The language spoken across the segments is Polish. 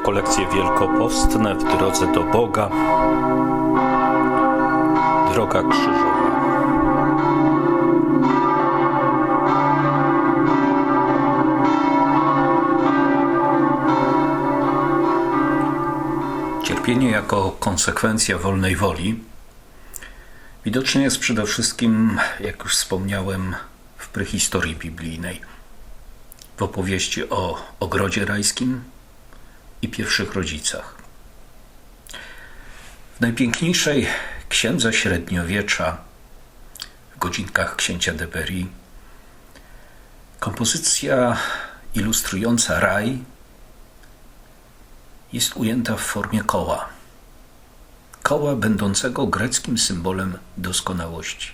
rekolekcje wielkopostne w drodze do Boga. Droga krzyżowa. Cierpienie jako konsekwencja wolnej woli widoczne jest przede wszystkim, jak już wspomniałem, w prehistorii biblijnej. W opowieści o ogrodzie rajskim i pierwszych rodzicach. W najpiękniejszej księdze średniowiecza, w godzinkach księcia de Berry, kompozycja ilustrująca raj jest ujęta w formie koła. Koła będącego greckim symbolem doskonałości.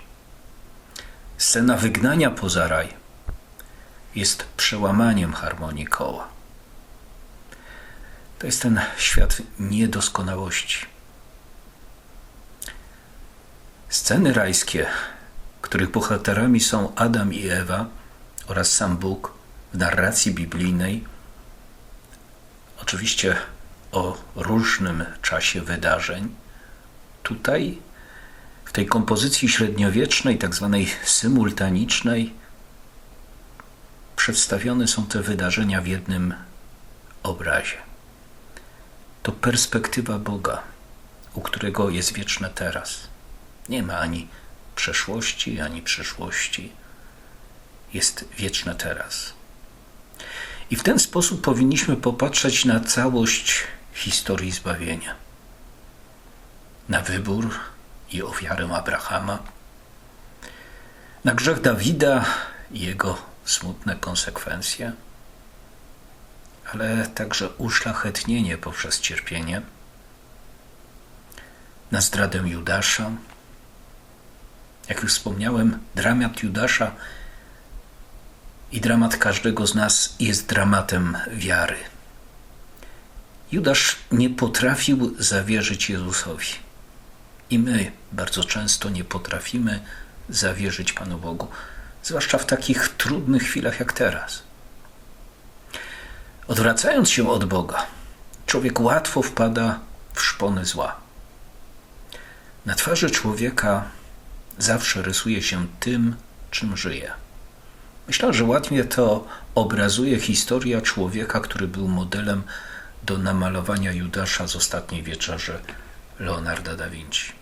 Scena wygnania poza raj jest przełamaniem harmonii koła. To jest ten świat niedoskonałości. Sceny rajskie, których bohaterami są Adam i Ewa oraz sam Bóg w narracji biblijnej, oczywiście o różnym czasie wydarzeń, tutaj w tej kompozycji średniowiecznej, tak zwanej symultanicznej, przedstawione są te wydarzenia w jednym obrazie. To perspektywa Boga, u którego jest wieczne teraz. Nie ma ani przeszłości, ani przyszłości. Jest wieczne teraz. I w ten sposób powinniśmy popatrzeć na całość historii zbawienia. Na wybór i ofiarę Abrahama, na grzech Dawida i jego smutne konsekwencje, ale także uszlachetnienie poprzez cierpienie, na zdradę Judasza. Jak już wspomniałem, dramat Judasza i dramat każdego z nas jest dramatem wiary. Judasz nie potrafił zawierzyć Jezusowi. I my bardzo często nie potrafimy zawierzyć Panu Bogu zwłaszcza w takich trudnych chwilach jak teraz. Odwracając się od Boga, człowiek łatwo wpada w szpony zła. Na twarzy człowieka zawsze rysuje się tym, czym żyje. Myślę, że ładnie to obrazuje historia człowieka, który był modelem do namalowania Judasza z ostatniej wieczerzy Leonarda da Vinci.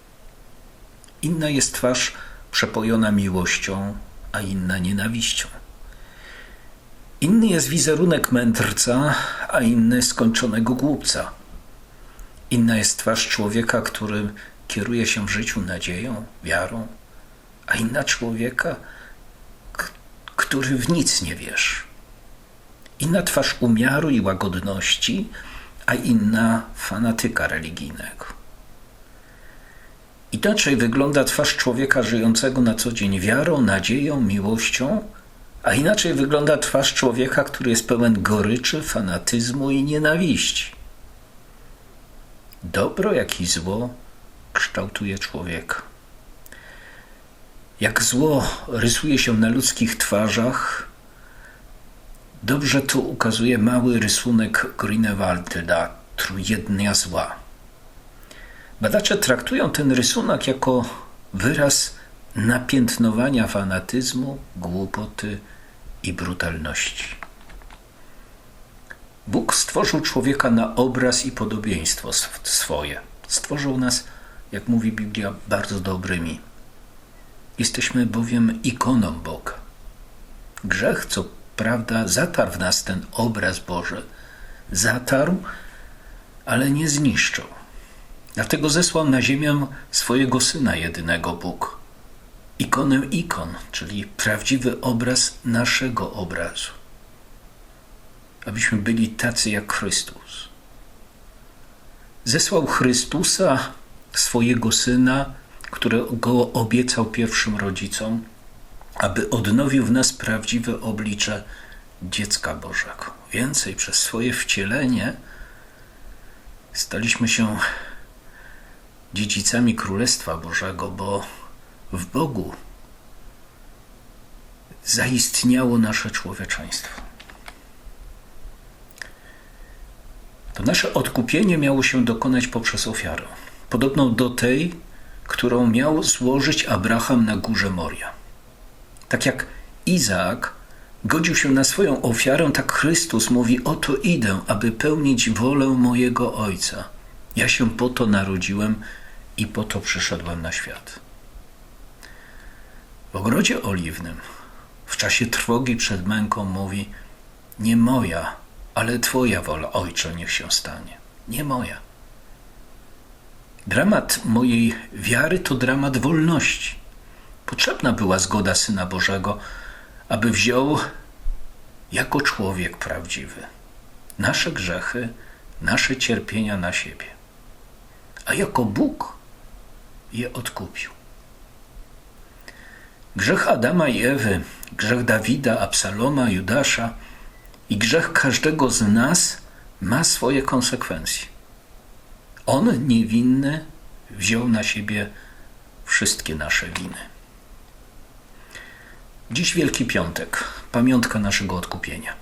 Inna jest twarz przepojona miłością, a inna nienawiścią. Inny jest wizerunek mędrca, a inny skończonego głupca. Inna jest twarz człowieka, który kieruje się w życiu nadzieją, wiarą, a inna człowieka, który w nic nie wiesz. Inna twarz umiaru i łagodności, a inna fanatyka religijnego. Inaczej wygląda twarz człowieka żyjącego na co dzień wiarą, nadzieją, miłością, a inaczej wygląda twarz człowieka, który jest pełen goryczy, fanatyzmu i nienawiści. Dobro, jak i zło kształtuje człowieka. Jak zło rysuje się na ludzkich twarzach, dobrze to ukazuje mały rysunek Grünewalda, trójjednia zła. Badacze traktują ten rysunek jako wyraz napiętnowania fanatyzmu, głupoty i brutalności. Bóg stworzył człowieka na obraz i podobieństwo swoje. Stworzył nas, jak mówi Biblia, bardzo dobrymi. Jesteśmy bowiem ikoną Boga. Grzech, co prawda, zatarł w nas ten obraz Boży. Zatarł, ale nie zniszczył. Dlatego zesłał na ziemię swojego Syna jedynego Bóg. Ikonę ikon, czyli prawdziwy obraz naszego obrazu. Abyśmy byli tacy jak Chrystus. Zesłał Chrystusa, swojego Syna, którego obiecał pierwszym rodzicom, aby odnowił w nas prawdziwe oblicze dziecka Bożego. Więcej, przez swoje wcielenie staliśmy się dziedzicami Królestwa Bożego, bo w Bogu zaistniało nasze człowieczeństwo. To nasze odkupienie miało się dokonać poprzez ofiarę, podobną do tej, którą miał złożyć Abraham na górze Moria. Tak jak Izaak godził się na swoją ofiarę, tak Chrystus mówi: Oto idę, aby pełnić wolę mojego Ojca. Ja się po to narodziłem i po to przyszedłem na świat. W ogrodzie oliwnym, w czasie trwogi przed męką, mówi: Nie moja, ale Twoja wola, Ojcze, niech się stanie. Nie moja. Dramat mojej wiary to dramat wolności. Potrzebna była zgoda Syna Bożego, aby wziął jako człowiek prawdziwy nasze grzechy, nasze cierpienia na siebie, a jako Bóg je odkupił. Grzech Adama i Ewy, grzech Dawida, Absaloma, Judasza i grzech każdego z nas ma swoje konsekwencje. On niewinny wziął na siebie wszystkie nasze winy. Dziś Wielki Piątek, pamiątka naszego odkupienia.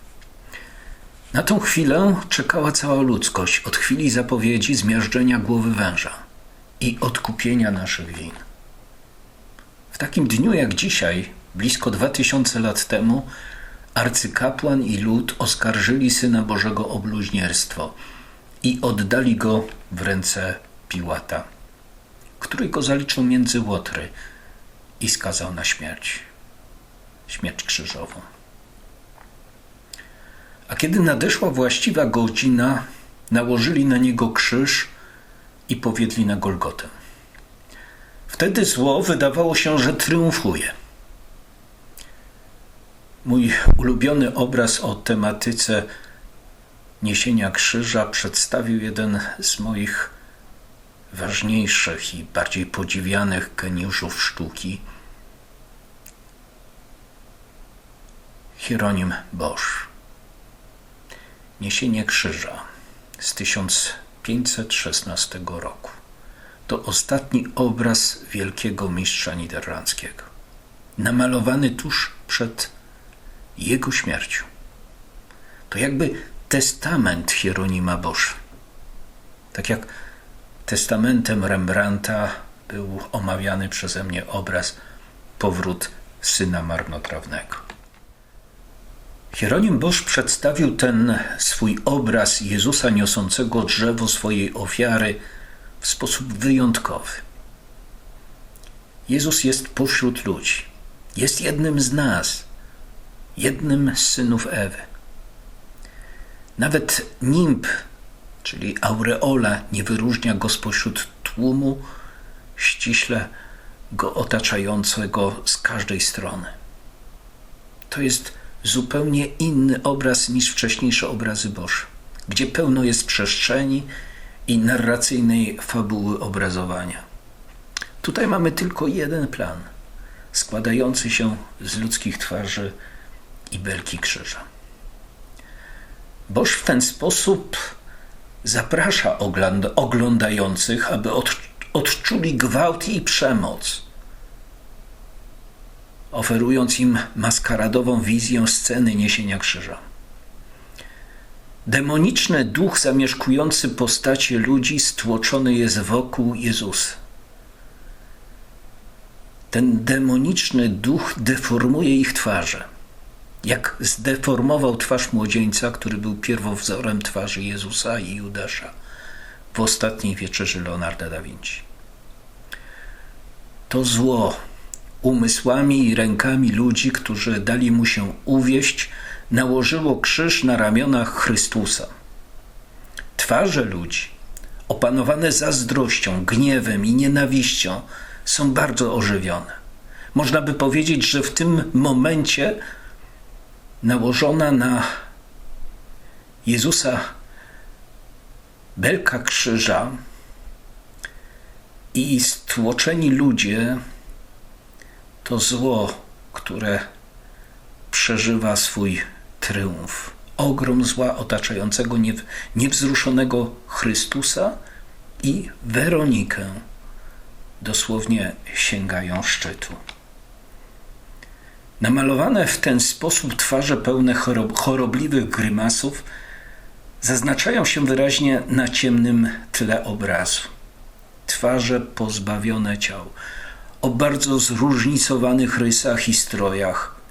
Na tą chwilę czekała cała ludzkość od chwili zapowiedzi zmiażdżenia głowy węża i odkupienia naszych win. W takim dniu jak dzisiaj, blisko dwa tysiące lat temu, arcykapłan i lud oskarżyli Syna Bożego o bluźnierstwo i oddali go w ręce Piłata, który go zaliczył między łotry i skazał na śmierć śmierć krzyżową. A kiedy nadeszła właściwa godzina, nałożyli na niego krzyż i powiedli na Golgotę. Wtedy zło wydawało się, że triumfuje. Mój ulubiony obraz o tematyce niesienia krzyża przedstawił jeden z moich ważniejszych i bardziej podziwianych geniuszów sztuki – Hieronim Bosch. Niesienie krzyża z 1516 roku. To ostatni obraz wielkiego mistrza niderlandzkiego. Namalowany tuż przed jego śmiercią. To jakby testament Hieronima Bosch. Tak jak testamentem Rembrandta był omawiany przeze mnie obraz Powrót syna marnotrawnego. Hieronim Bosch przedstawił ten swój obraz Jezusa niosącego drzewo swojej ofiary w sposób wyjątkowy. Jezus jest pośród ludzi. Jest jednym z nas, jednym z synów Ewy. Nawet nimb, czyli aureola, nie wyróżnia go spośród tłumu ściśle go otaczającego z każdej strony. To jest zupełnie inny obraz niż wcześniejsze obrazy Boże, gdzie pełno jest przestrzeni i narracyjnej fabuły obrazowania. Tutaj mamy tylko jeden plan, składający się z ludzkich twarzy i belki krzyża. Boż w ten sposób zaprasza oglądających, aby odczuli gwałt i przemoc oferując im maskaradową wizję sceny niesienia krzyża. Demoniczny duch zamieszkujący postacie ludzi stłoczony jest wokół Jezusa. Ten demoniczny duch deformuje ich twarze. Jak zdeformował twarz młodzieńca, który był pierwowzorem twarzy Jezusa i Judasza w ostatniej wieczerzy Leonarda da Vinci. To zło umysłami i rękami ludzi, którzy dali mu się uwieść, nałożyło krzyż na ramionach Chrystusa. Twarze ludzi, opanowane zazdrością, gniewem i nienawiścią, są bardzo ożywione. Można by powiedzieć, że w tym momencie nałożona na Jezusa belka krzyża i stłoczeni ludzie to zło, które przeżywa swój triumf. Ogrom zła otaczającego niewzruszonego Chrystusa i Weronikę dosłownie sięgają szczytu. Namalowane w ten sposób twarze pełne chorobliwych grymasów zaznaczają się wyraźnie na ciemnym tle obrazu. Twarze pozbawione ciał, o bardzo zróżnicowanych rysach i strojach.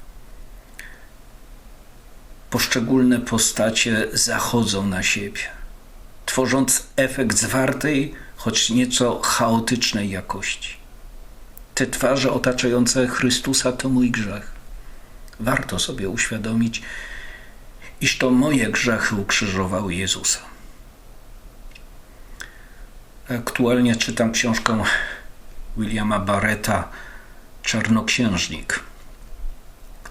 Poszczególne postacie zachodzą na siebie, tworząc efekt zwartej, choć nieco chaotycznej jakości. Te twarze otaczające Chrystusa to mój grzech. Warto sobie uświadomić, iż to moje grzechy ukrzyżowały Jezusa. Aktualnie czytam książkę Williama Barretta Czarnoksiężnik,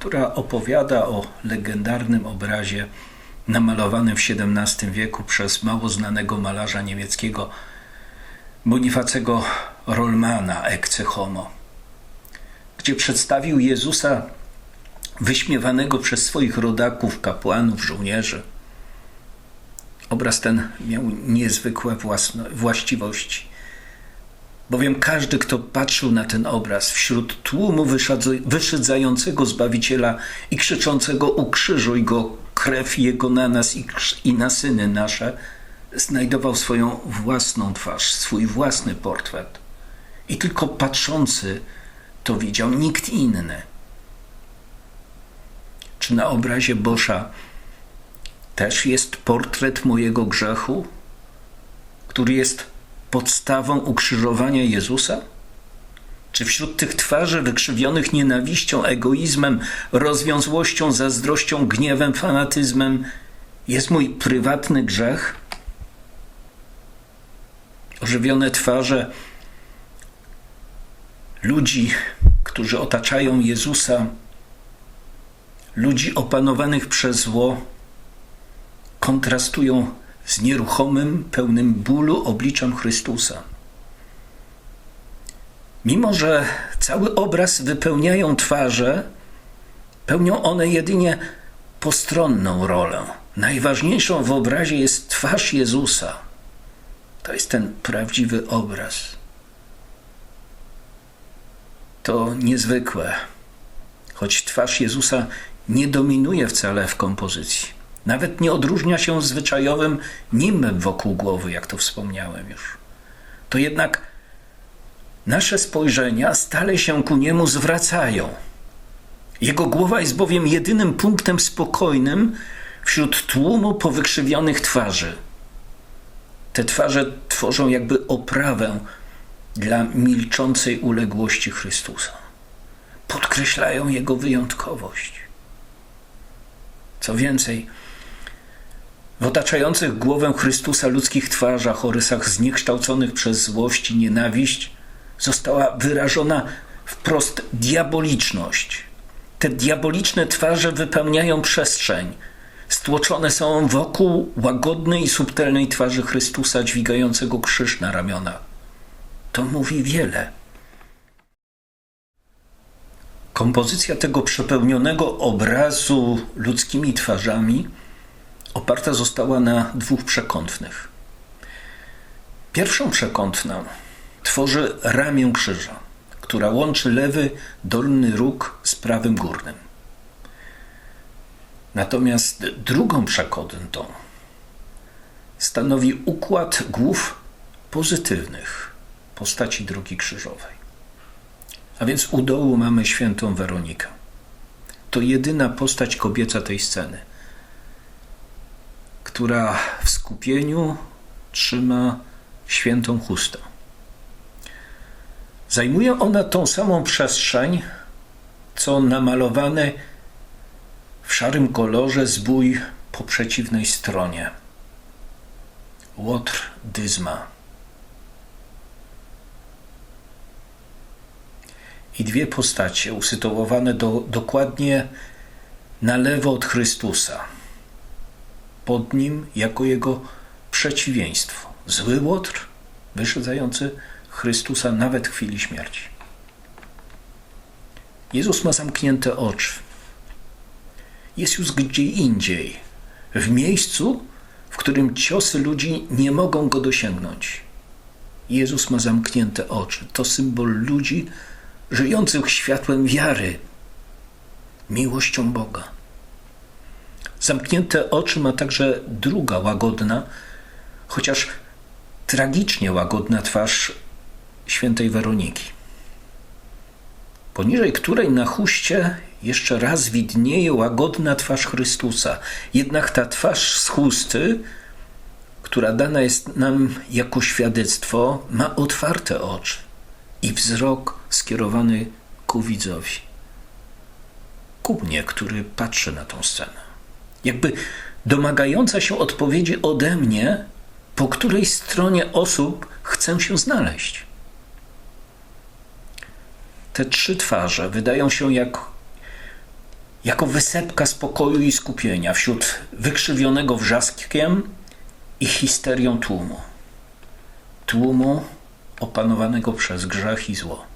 która opowiada o legendarnym obrazie namalowanym w XVII wieku przez mało znanego malarza niemieckiego Bonifacego Rollmana Ecce Homo, gdzie przedstawił Jezusa wyśmiewanego przez swoich rodaków, kapłanów, żołnierzy. Obraz ten miał niezwykłe własne, właściwości, bowiem każdy, kto patrzył na ten obraz wśród tłumu wyszydzającego Zbawiciela i krzyczącego ukrzyżuj go, krew jego na nas i, i na syny nasze, znajdował swoją własną twarz, swój własny portret. I tylko patrzący to widział, nikt inny. Czy na obrazie Boscha też jest portret mojego grzechu, który jest podstawą ukrzyżowania Jezusa? Czy wśród tych twarzy wykrzywionych nienawiścią, egoizmem, rozwiązłością, zazdrością, gniewem, fanatyzmem jest mój prywatny grzech? Ożywione twarze ludzi, którzy otaczają Jezusa, ludzi opanowanych przez zło kontrastują z nieruchomym, pełnym bólu obliczem Chrystusa. Mimo, że cały obraz wypełniają twarze, pełnią one jedynie postronną rolę. Najważniejszą w obrazie jest twarz Jezusa. To jest ten prawdziwy obraz. To niezwykłe, choć twarz Jezusa nie dominuje wcale w kompozycji. Nawet nie odróżnia się zwyczajowym nimem wokół głowy, jak to wspomniałem już. To jednak nasze spojrzenia stale się ku niemu zwracają. Jego głowa jest bowiem jedynym punktem spokojnym wśród tłumu powykrzywionych twarzy. Te twarze tworzą jakby oprawę dla milczącej uległości Chrystusa. Podkreślają jego wyjątkowość. Co więcej, w otaczających głowę Chrystusa ludzkich twarzach o rysach zniekształconych przez złość i nienawiść została wyrażona wprost diaboliczność. Te diaboliczne twarze wypełniają przestrzeń. Stłoczone są wokół łagodnej i subtelnej twarzy Chrystusa dźwigającego krzyż na ramionach. To mówi wiele. Kompozycja tego przepełnionego obrazu ludzkimi twarzami oparta została na dwóch przekątnych. Pierwszą przekątną tworzy ramię krzyża, która łączy lewy dolny róg z prawym górnym. Natomiast drugą przekątną stanowi układ głów pozytywnych postaci drogi krzyżowej. A więc u dołu mamy świętą Weronikę. To jedyna postać kobieca tej sceny, która w skupieniu trzyma świętą chustę. Zajmuje ona tą samą przestrzeń, co namalowany w szarym kolorze zbój po przeciwnej stronie. Łotr Dyzma. i dwie postacie usytuowane do, dokładnie na lewo od Chrystusa. Pod nim jako jego przeciwieństwo. Zły łotr wyszedzający Chrystusa nawet w chwili śmierci. Jezus ma zamknięte oczy. Jest już gdzie indziej, w miejscu, w którym ciosy ludzi nie mogą go dosięgnąć. Jezus ma zamknięte oczy. To symbol ludzi, żyjących światłem wiary, miłością Boga. Zamknięte oczy ma także druga łagodna, chociaż tragicznie łagodna twarz świętej Weroniki, poniżej której na chuście jeszcze raz widnieje łagodna twarz Chrystusa. Jednak ta twarz z chusty, która dana jest nam jako świadectwo, ma otwarte oczy i wzrok skierowany ku widzowi, ku mnie, który patrzy na tą scenę. Jakby domagająca się odpowiedzi ode mnie, po której stronie osób chcę się znaleźć. Te trzy twarze wydają się jak, jako wysepka spokoju i skupienia wśród wykrzywionego wrzaskiem i histerią tłumu. Tłumu opanowanego przez grzech i zło.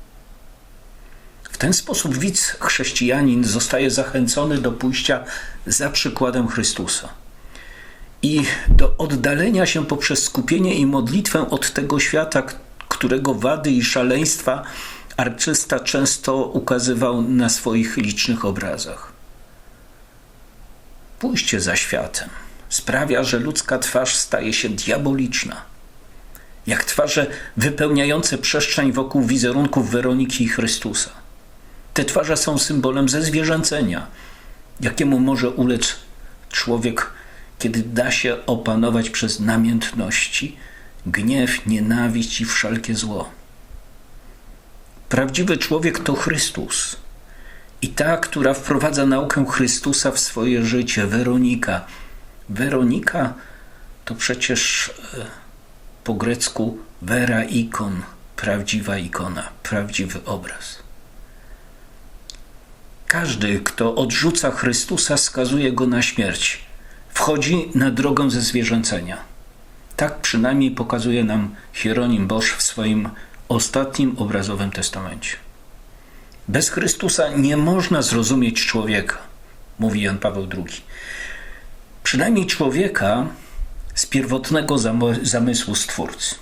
W ten sposób widz chrześcijanin zostaje zachęcony do pójścia za przykładem Chrystusa i do oddalenia się poprzez skupienie i modlitwę od tego świata, którego wady i szaleństwa arczysta często ukazywał na swoich licznych obrazach. Pójście za światem sprawia, że ludzka twarz staje się diaboliczna. Jak twarze wypełniające przestrzeń wokół wizerunków Weroniki i Chrystusa. Te twarze są symbolem zezwierzęcenia, jakiemu może ulec człowiek, kiedy da się opanować przez namiętności, gniew, nienawiść i wszelkie zło. Prawdziwy człowiek to Chrystus. I ta, która wprowadza naukę Chrystusa w swoje życie, Weronika. Weronika to przecież e, po grecku vera ikon, prawdziwa ikona, prawdziwy obraz. Każdy, kto odrzuca Chrystusa, skazuje go na śmierć. Wchodzi na drogę ze zwierzęcenia. Tak przynajmniej pokazuje nam Hieronim Bosch w swoim ostatnim obrazowym testamencie. Bez Chrystusa nie można zrozumieć człowieka, mówi Jan Paweł II. Przynajmniej człowieka z pierwotnego zamysłu Stwórcy.